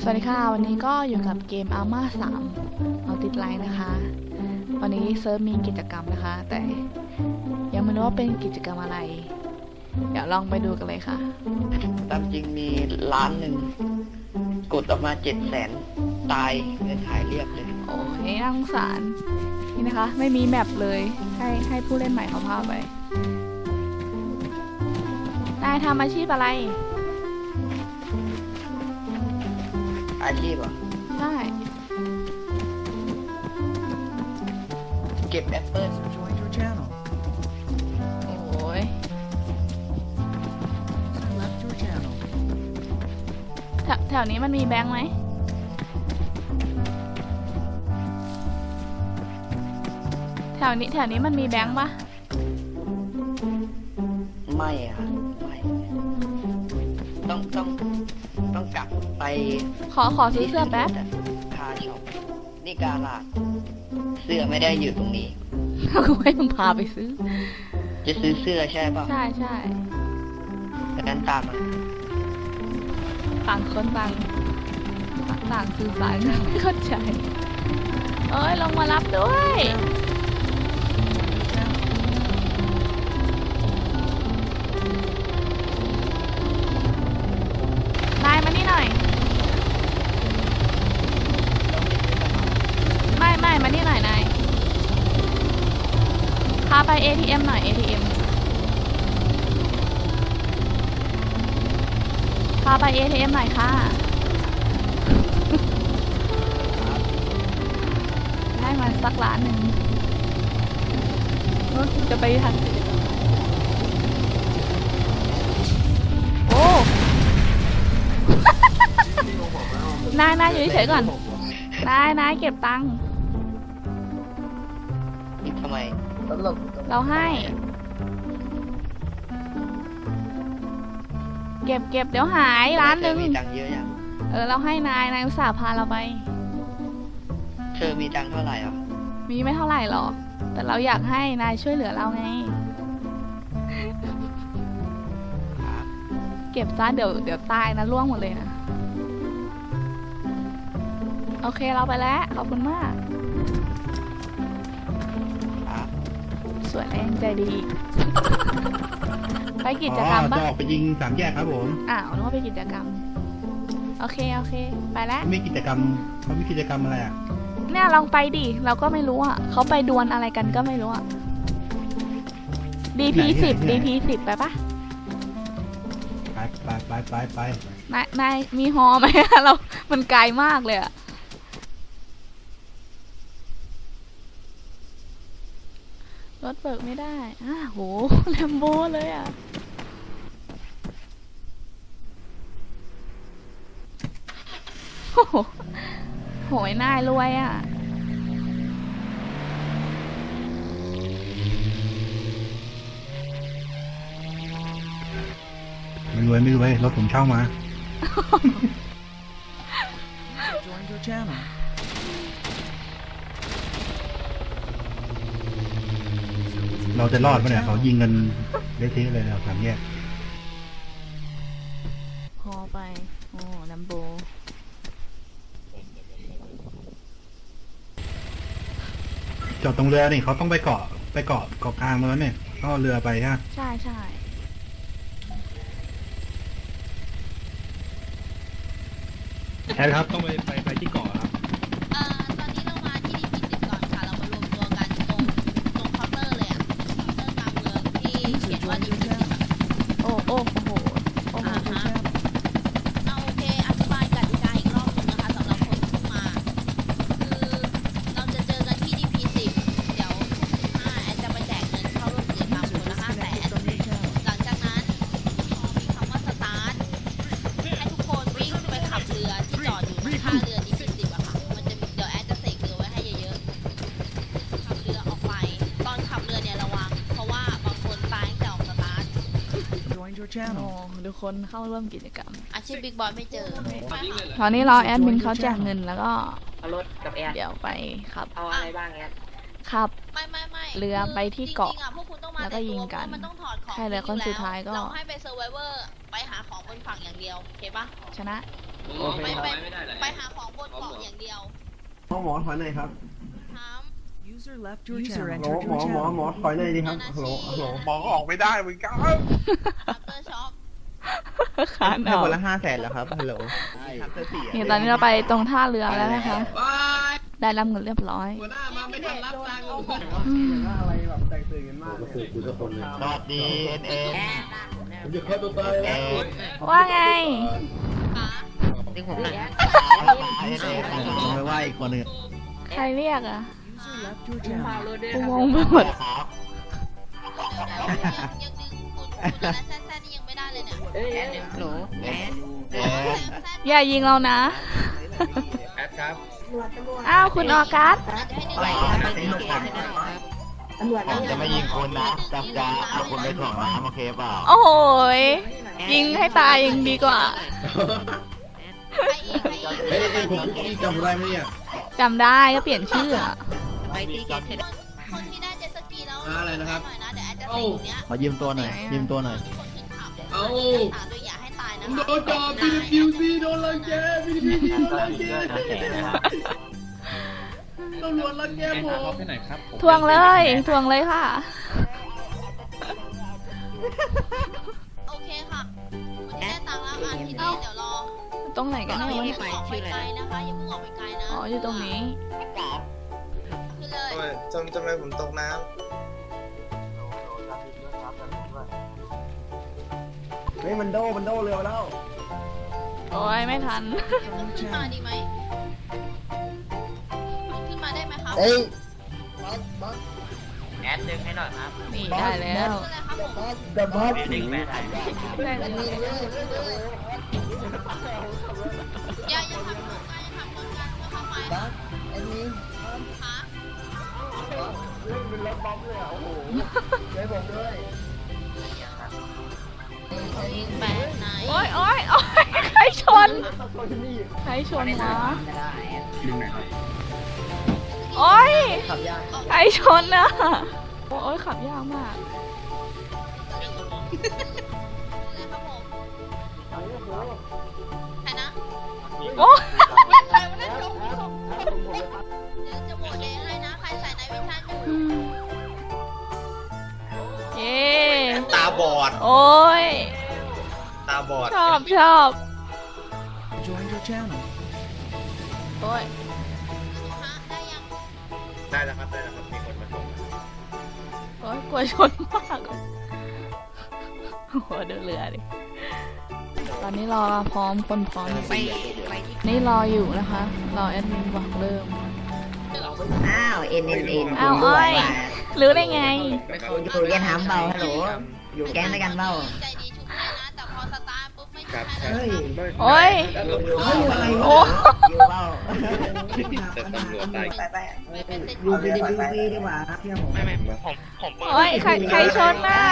สวัสดีค่ะ วันนี้ก็อยู่กับเกม Arma 3 เอาติดไลน์นะคะ วันนี้เซิร์ฟมีกิจกรรมนะคะ แต่ยังไม่รู้ว่าเป็นกิจกรรมอะไร เดี๋ยวลองไปดูกันเลยค่ะ ตามจริงมีล้านหนึ่ง กดออกมาเจ็ดแสนตายเงินหายเรียบเลย โอ้ยน่าสงสาร นี่นะคะ ไม่มีแมปเลย ให้ให้ผู้เล่นใหม่เขาพาไป นายทำอาชีพอะไร อาชีพเหรอะใช่เก็บแอปเปิ้ล Joined your channel. โอ้ย Left your channel. แถวแถวนี้มันมีแบงค์ไหม แถวนี้แถวนี้มันมีแบงค์ปะไม่อะไม่ต้องต้องต้อง กลับไปขอขอซื้อเสื้อแป๊บคาช็อปนี่กาลาดเสื้อไม่ได้อยู่ตรงนี้กูให้มึงพาไปซื้อ จะซื้อเสื้อใช่ป่ะใช่ใช่ดังนั้นตามมาต่างคนต่างต่างสื่อสารกันไม่เข้าใจ เอ้ยลงมารับด้วย ATM หน่อย ATM พาไป ATM หน่อยค่ะ ได้มาสักล้านหนึ่งรถจะไปทันโอ้ นายนายอยู่เฉยๆก่อน นายนายเก็บตังค์นี่ทำไม เราให้ เก็บเก็บเดี๋ยวหายร้านหนึ่งเธอมีตังค์เยอะยังเออเราให้นายนายอุตส่าห์พาเราไป เธอมีตังค์เท่าไหร่อะมีไม่เท่าไหร่หรอก แต่เราอยากให้นายช่วยเหลือเราไง เก็บซะเดี๋ยวเดี๋ยวตายนะล่วงหมดเลยนะ โอเคเราไปแล้ว ขอบคุณมาก สวยแรงใจดีไปกิจกรรมอ๋อปะจะออกไปยิงสามแยกครับผมอ้าวนึกว่าไปกิจกรรม โอเคโอเค ไปแล้วเขามีกิจกรรมเขามีกิจกรรมอะไรอะเนี่ยลองไปดิเราก็ไม่รู้อะเขาไปดวลอะไรกันก็ไม่รู้อะ DP สิบ DP สิบไปปะไปไปไปไปไปนายนายมีฮอไหม เรา มันไกลมากเลยอะ รถเบิกไม่ได้อ้าโหแลมโบเลยอะ โอ้โหโหยนายรวยอะ ไม่รวยไม่รวยรถผมเช่ามา Joined your channel. เราจะรอดปะเนี่ยเขายิงกันเละเทะเลยนะสามแยกฮอไป โอ้แลมโบจอดตรงเรือนี่เขาต้องไปเกาะไปเกาะเกาะกลางมาแล้วเนี่ยต้องเอาเรือไปฮะใช่ใช่แอดครับ ต้องไปไป ที่เ channel. ทุกคนเข้าร่วมกิจกรรม อาชีพบิ๊กบอยไม่เจอตอนนี้รอแอดมินเขาแจกเงินแล้วก็เอารถกับแอร์เดี๋ยวไปครับเอาอะไรบ้างแอร์ครับ ไม่ไม่ไม่เรือไปที่เกาะจริงๆอะพวกคุณต้องมาแล้วก็ในยิตังวกันเพราะมันต้องถอดของใครเหลือคนสุดท้ายก็ เราให้ไปเซอร์ไวเวอร์ไปหาของบนฝั่งอย่างเดียวโอเคปะชนะไปไปไปหาของบนเกาะอย่างเดียว หมอหมอถอยหน่อยครับถาม User left your User channel. หมอหมอ หมอหมอถอยหน่อยดิครับฮัลโหลฮัลโหลหมอก็ออกไม่ได้เหมือนกันอัปเตอร์ช็อคขานให้ออกคนละห้าแสนแล้วครับฮัลโหลครับเสื้อสีนี่ตอนนี้เราไปตรงท่าเรือแล้วนะคะได้รับเงินเรียบร้อย หัวหน้ามาไม่ทันรับตังค์อืมอะไรแบบแตกตื่นกันมากเลยสวัสดีเอ็นเอ็นว่าไง ขาดึงผมหน่อยไม่ว่าอีกคนหนึ่งใครเรียกอะ User left your channel. กูงงไปหมดยังยังดึงคุณคุณนะแซ่แซ่นี่ยังไม่ได้เลยเนี่ยหนูแอนเอ็นอย่ายิงเรานะ แอดครับอ้าวคุณออกัสไปไปที่เกมได้ครับผมจะไม่ยิงคุณนะจับจะเอาคุณไปถ่วงน้ำโอเคเปล่าโอ้โหยยิงให้ตายยังดีกว่าไปอีกไปอีกเฮ้ยเอ็นผมพี่จำได้ไหมเนี่ยจำได้ก็เปลี่ยนชื่ออะ ไปที่เกมเสร็จคนที่ได้เจ็ตสกีแล้วอะไรนะครับ หน่อยนะเดี๋ยวแอดจะเซ็งเนี้ยขอยืมตัวหน่อยยืมตัวหน่อยคนขึ้นขับเอาถามโดยอย่าให้ตายนะโดนจอพีดีพิวซีโดนรังแกพีดีพิวซีโดนรังแกตำรวจรังแกผมทวงเลยทวงเลยค่ะ โอเคค่ะวันนี้ได้ตังค์แล้วอะทีนี้เดี๋ยวรอตรงไหนกันอย่าแน่วะเพิ่งออกไปไกลนะคะอย่าเพิ่งออกไปไกลนะ อ๋ออยู่ตรงนี้ขึ้น เลยจำจำไมผมตกน้เฮ้ยมันโดมันโดเร็วแล้วโอ้ยไม่ทันขึ้นมาดีไหมขึ้นมาได้ไหมครับเอ้ยแอดดึงให้หน่อยครับนี่ได้แล้วขึ้นเลยครับผมดับบัสดึงแม่ไทยได้แล้วอย่าอย่าทำโครงการอย่าทำโครงการเพื่อเข้าไปค่ะอันนี้ขา เล่นเป็นรถบัมเลยอะโอ้โหช่วยผมด้วยแปดไหนโอ้ยโอ้ยโอ้ยใครชนคนที่นี่ใครชนวะโอ้ยขับยากใครชนอะโอ้ยขับยากมากขึ้นเลยครับผมใครนะโอ้ย โอ้ย ตาบอดชอบชอบ Joined your channel. โอ้ยฮะได้ยังได้แล้วครับได้แล้วครับมีคนมาส่งโอ้ยกลัวชนมากโอ้โหดูเรือดิ ตอนนี้รอพร้อมคนพร้อม ไปไปที่นี่รออยู่นะคะ รอแอดมินบอกเริ่ม อ้าวเอ็นเอ็นเอ็นอ้าวอ้อย รู้ได้ไงอยู่เรียนหามเบาฮัลโหล อยู่แก๊งด้วยกันเบาใจดีชุบเลยนะ แต่พอสตาร์ทปุ๊บไม่ใช่เฮ้ยโอ้ยอยู่เบาอะไรโอ้ อยู่เบาไปไปไม่เป็นเซ็ตอยู่ดีดีดีดีกว่าครับเพี่ผมไม่ไม่ผมผมโอ้ยใครใครชนน่ะ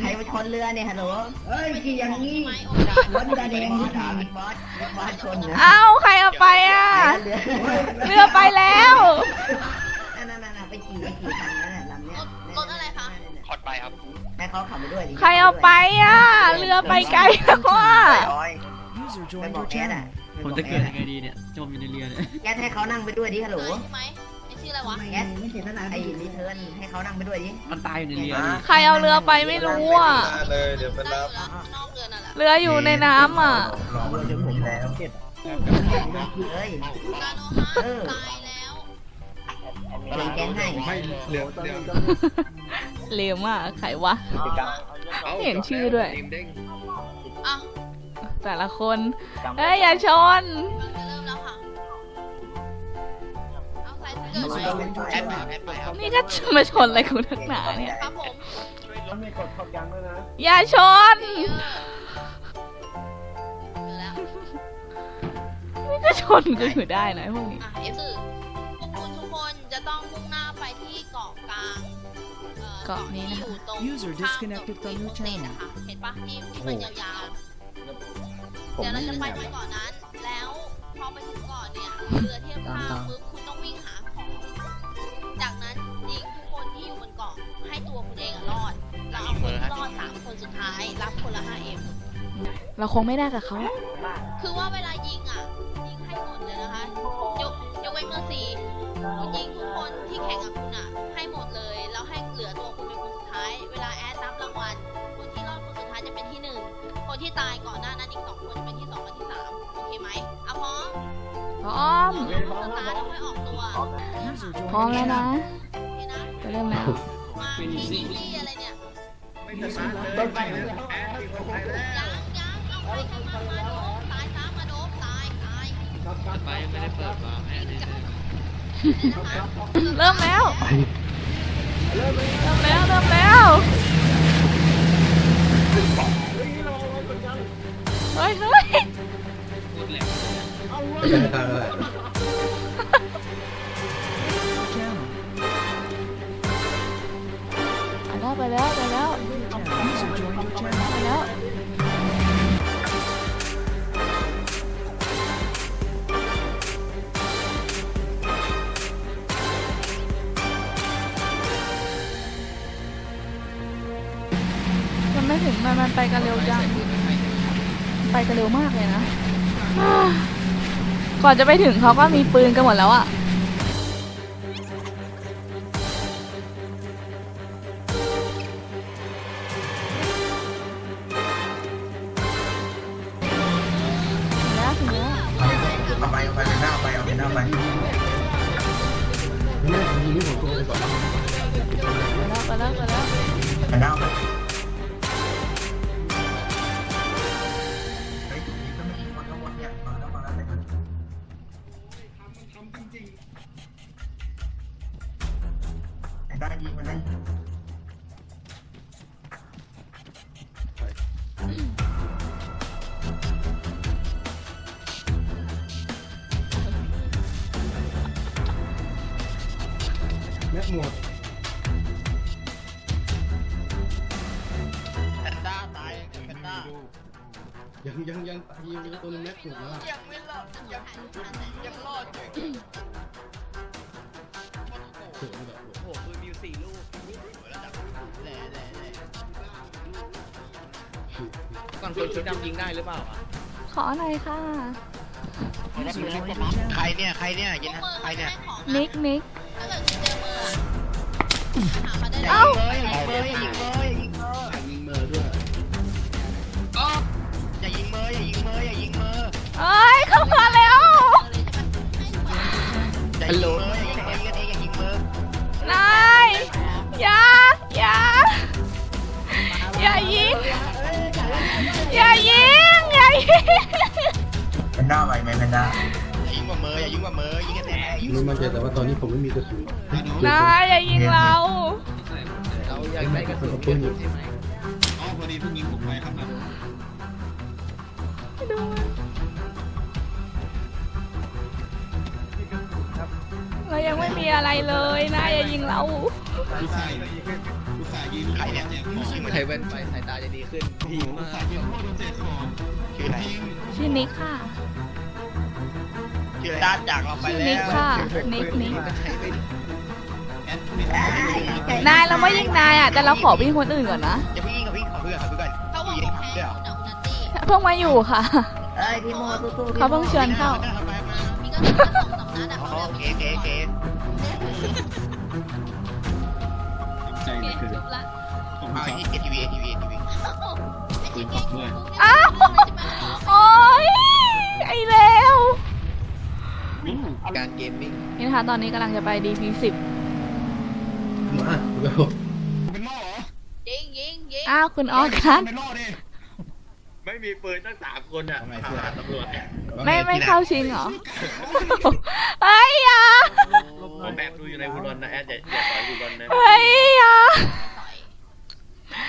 ใครมาชนเรือเนี่ยฮัลโหลเฮ้ยกี่อย่างนี้ไม้โอรถตาแดงที่ถ่ายบอสบอสชนนะเอ้าใครเอาไปอะ เรือเรือไปแล้ว นั่นนั่นนั่นไปขี่ไปขี่คันนั้นน่ะ ไปครับให้เขาขับไปด้วยดิใครเอาไปอะ เรือไปไกลแล้วอะ User ไป joined บอ your กแกน่ะ channel. ผมจะเกิดยังไงดีเนี่ยจมอยู่ในเรือเนี่ยแกให้เขานั่งไปด้วยดิฮัลโหลใช่ไหมไอชื่ออะไรวะแกไม่เสียสนาไอ้รีเทิร์นให้เขานั่งไปด้วยดิมันตายอยู่ในเรือใครเอาเรือไปไม่รู้อะเลยเดี๋ยวไปได้รับอยู่แล้วนอกเรือนั่นแหละเรืออยู่ในน้ำอะ รอเรือจนผมแล้วเจ็ดเฮ้ย กาโนฮะตายแล้ว เปลี่ยนแกงให้ ไม่เดี๋ยวเดี๋ยวเหลวมากใครวะเห็นชื่อด้วยอะแต่ละคนเอ้ย อย่าชน มันจะเริ่มแล้วค่ะ เอาใส่เกิด User ไว้ joined your แอดไป channel. แอดไปครับนี่ก็จะมาชนอะไรกูทักหนาเนี่ย ครับผมมันมีกดขอบยังด้วยนะอย่าชน เยอะเจอแล้วนี่ก็ชนกูอยู่ได้นะไอ้พวกนี้ อะเอฟคือ จะต้องมุ่งหน้าไปที่เกาะกลางอ่อเกาะนี้นะคะ ที่อยู่ตรง User ข้าง disconnected กับ from your โปรเซส channel อะค่ะเห็นปะที่ที่มันยาวๆเดี๋ยวเราจะไปที่เกาะนั้น แล้วพอไปถึงเกาะเนี่ยเรือเทียบท่าปุ๊บคุณต้องวิ่งหาของ จากนั้นยิงทุกคนที่อยู่บนเกาะให้ตัวคุณเองอะรอดแล้วเอาคนที่รอดสามคนสุดท้าย รับคนละ 5M เราคงไม่ได้กับเขาคือว่าเวลา ตายก่อนหน้านั้นอีกสองคนจะเป็นที่สองกับที่สามโอเคไหมเอะพร้อมพร้อมสตาร์ทแล้วค่อยออกตัวโพร้อมแล้วนะโอเคนะจะเริ่มแล้ว มาที่ที่อะไรเนี่ยต้นไปเลยแอนติดคนไทยแล้วยังยังเอาใครกันมามาโดมตายซะมาโดมตายตายจะไปไม่ได้เปิดมาแม่นี่เริ่มแล้ว เริ่มแล้ว เริ่มแล้ว เฮ้ยเฮ้ย channel. ไปแล้วไปแล้วไปแล้วไปแล้วมันไม่ถึงมันมันไปกันเร็วจัง ไปกันเร็วมากเลยนะ ก่อนจะไปถึงเขาก็มีปืนกันหมดแล้วอะ ถูกแล้วยังไม่รอดยังยังรอดอยู่โอ้โหปืนมีอยู่สี่ลูกระดับแหล่แหล่แหล่ก่อนคนชุดดำยิงได้หรือเปล่าอะขอหน่อยค่ะใครเนี่ยใครเนี่ยยินนะใครเนี่ยนิกนิกถ้าเกิดเจอเบอร์อะหามาได้อย่าเลยเลยเลย เลยเอ้ยเข้ามาแล้วอย่ายิงเลยอย่ายิงเลยยิงกันเองอย่ายิงเลยนายอย่าอย่าอย่ายิงอย่ายิงอย่ายิงเป็นหน้าไปไหมเป็นหน้าอย่ายิงกว่ามืออย่ายิงกว่ามือยิงกันเองยิงรู้มันใจแต่ว่าตอนนี้ผมไม่มีกระสุนนายอย่ายิงเราเราอยากได้กระสุนเยอะใช่ไหมดูเรายังไม่มีอะไรเลยนายอย่ายิงเราใครเนี่ยใครแว่นไปสายตาจะดีขึ้นดีมากชื่ออะไรชื่อนิกค่ะชื่อด้านจากเราไปชื่อแล้นิกค่ะนิกนิกนายเราไม่ยิงนายอะแต่เราขอวิ่งคนอื่นก่อนนะอย่าพี่กับพี่ขอเพื่อนขอเพื่อนเขาบอกเพื่อนเพิ่งมาอยู่ค่ะเอ้ยพี่โมสู้ๆพี่เขาเพิ่งชวนเข้า มีกระสุนแค่สองสามนัดอะอ๋อเขาโอเคโอเคโอเคเลือกจบละเอาไอ้เอทีวีเอทีวีเอทีวีปืนตบด้วยอ้าวโอ๊ยไอ้เลวการเกมมิ่งนี่นะคะตอนนี้กำลังจะไป DP 10 มาแล้วยิงยิงยิงอ้าวคุณออสครับ ไม่มีปืนตั้งสามคนอะหาตำรวจเนี่ยไม่ไม่เข้าชิงเหรอเฮ้ยอย่าผมแอบดูอยู่ในบุรอนนะแอดอย่าอย่าปล่อยบุรอนนะเฮ้ยอย่า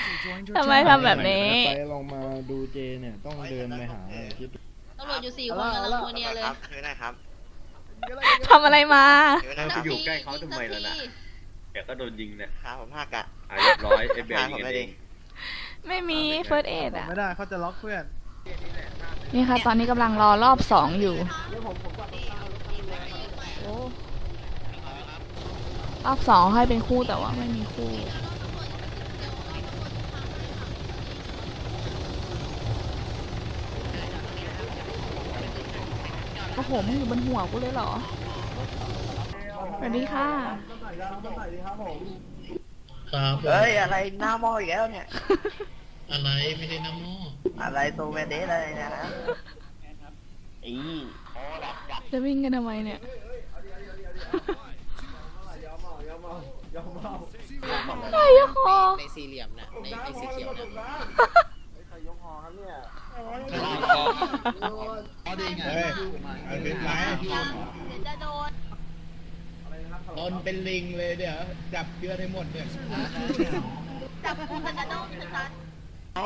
User joined your ทำไม channel. ทำแบบนี้ ไปลองมาดูเจเนี่ยต้องเดินไปหาคิด ตำรวจอยู่สี่คนกำลังโมเนียเลยครับช่วยได้ครับทำอะไรมา ช่วยได้คจะรับอยู่ใกล้เขาทำไมล่ะนะเดี๋ยวก็โดนยิงเนี่ยครับผมห้ากะอะเรียบร้อยไอ้เบลห้ายิผงมกันไม่เอได้ง ไม่มี first aid อะ ไม่ได้เขาจะล็อกเพื่อนนี่ค่ะ ตอนนี้กำลังรอรอบสองอยู่ รอบสองให้เป็นคู่แต่ว่าไม่มีคู่ โอ้โหมึงอยู่บนหัวกูเลยเหรอ สวัสดีค่ะ ครับ เฮ้ยอะไรหน้าหม้ออีกแล้วเนี่ย อะไรไม่ได้น้ำโมอะไรตัวแมเดสอะไรเนะฮะอีจะวิ่งกันทำไมเนี่ย ใครอะคอในสี่เหลี่ยมนะในในสีเขียวนะเอาดีไง เฮ้ยเอาเป็นไรเดี๋ยวจะโดน ตนเป็นลิงเลยเดี๋ยวจับเชือดให้หมดเนี่ยจับกูมันจะโดนชัดเอา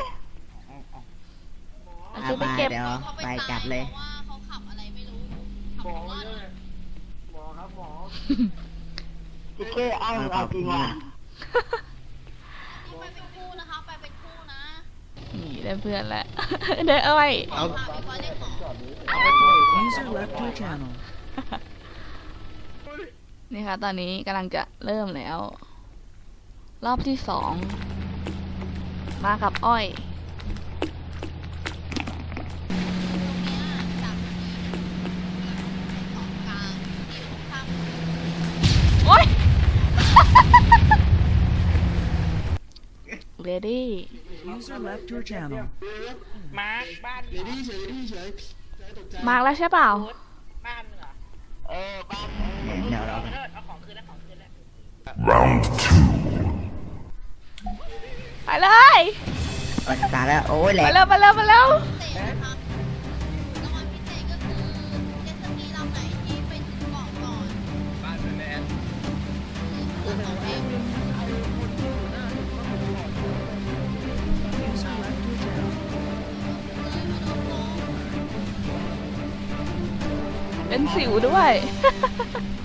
ชุดไปเก็บๆเขาไปจับเลยเขาขับอะไรไม่รู้ขับรถหมอครับหมอพี่เก้อ้างเอาจริงว่ะไปเป็นคู่นะคะไปเป็นคู่นะนี่ได้เพื่อนแล้วได้เอ้ยเอาค่ะพี่อลเรียกหมอ User left your channel. นี่ค่ะ ตอนนี้กำลังจะเริ่มแล้ว รอบที่สอง มากับอ้อยตรงเนี้ยจับของกลางที่อยู่ข้างโอ๊ย ready User left your channel. มาร์กแล้วใช่เปล่าเดี๋ยวเราไปเลยตาย แล้วโอ้ยแหลไปกเร็วไปเร็วไปเร็วเตะนะคะรางวัลพิเศษก็คือเจ็ตสกีลำไหนที่ไปถึงเกาะก่อนบ้านแมนของเอง User left your channel. เป็นสิวด้วยเนี่ย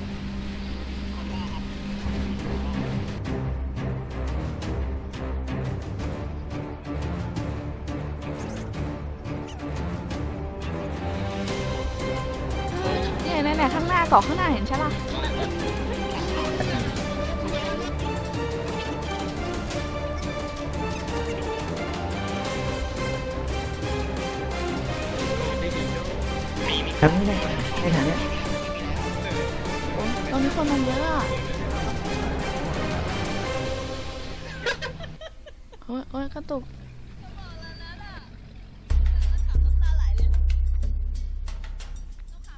ตรงนี้คนมันเยอะอะโอ้ยโอ้ยกระตุกบอกแล้วนะน่ะขับน้ำตาไหลเลยต้องขั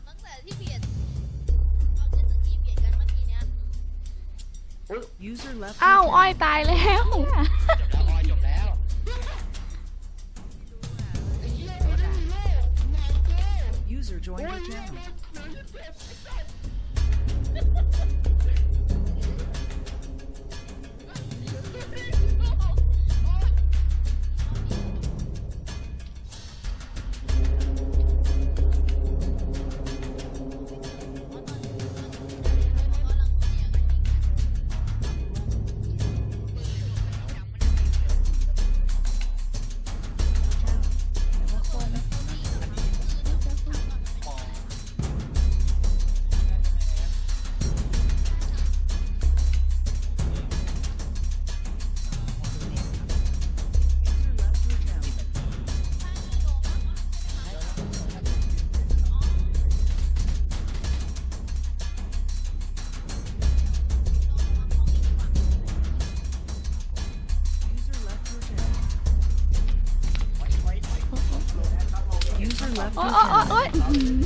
โอ๊ยโอ๊ยโอ๊ยโอ๊ยอื้อหือ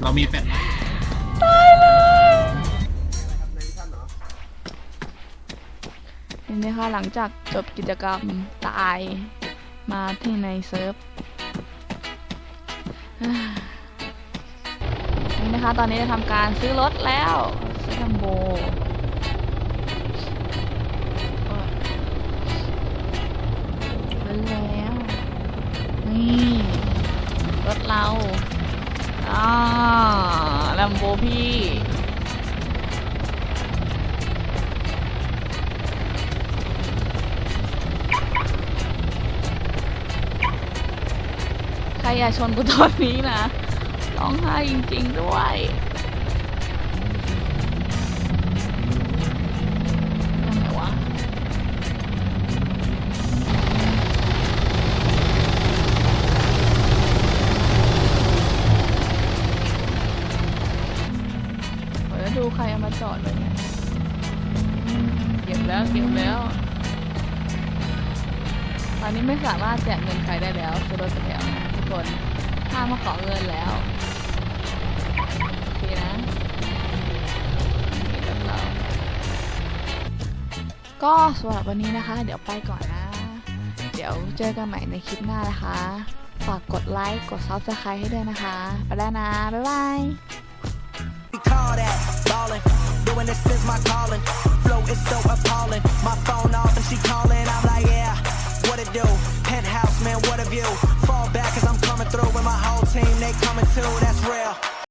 เรามีแปดตายเลยเห็นไหมคะหลังจากจบกิจกรรมตายมาที่ในเซิร์ฟอ่านี่นะคะตอนนี้จะทำการซื้อรถแล้วซื้อลัมโบ นี่รถเราอ่าลัมโบพี่ใครอย่าชนกูตอนนี้นะร้องไห้จริง ๆ ด้วย แล้วตอนนี้ไม่สามารถแจกเงินใครได้แล้วซื้อรถไปแล้วนะทุกคนห้ามมาขอเงินแล้วโอเคนะนี่รถเราก็สำหรับวันนี้นะคะ เดี๋ยวไปก่อนนะ เดี๋ยวเจอกันใหม่ในคลิปหน้านะคะฝากกดไลค์ กด subscribe ให้ด้วยนะคะ ไปแล้วนะ บ๊ายบาย it's so appalling. My phone off and she calling, I'm like, yeah, what it do? Penthouse, man, what a view. Fall back cause I'm coming through with my whole team, they coming too, that's real.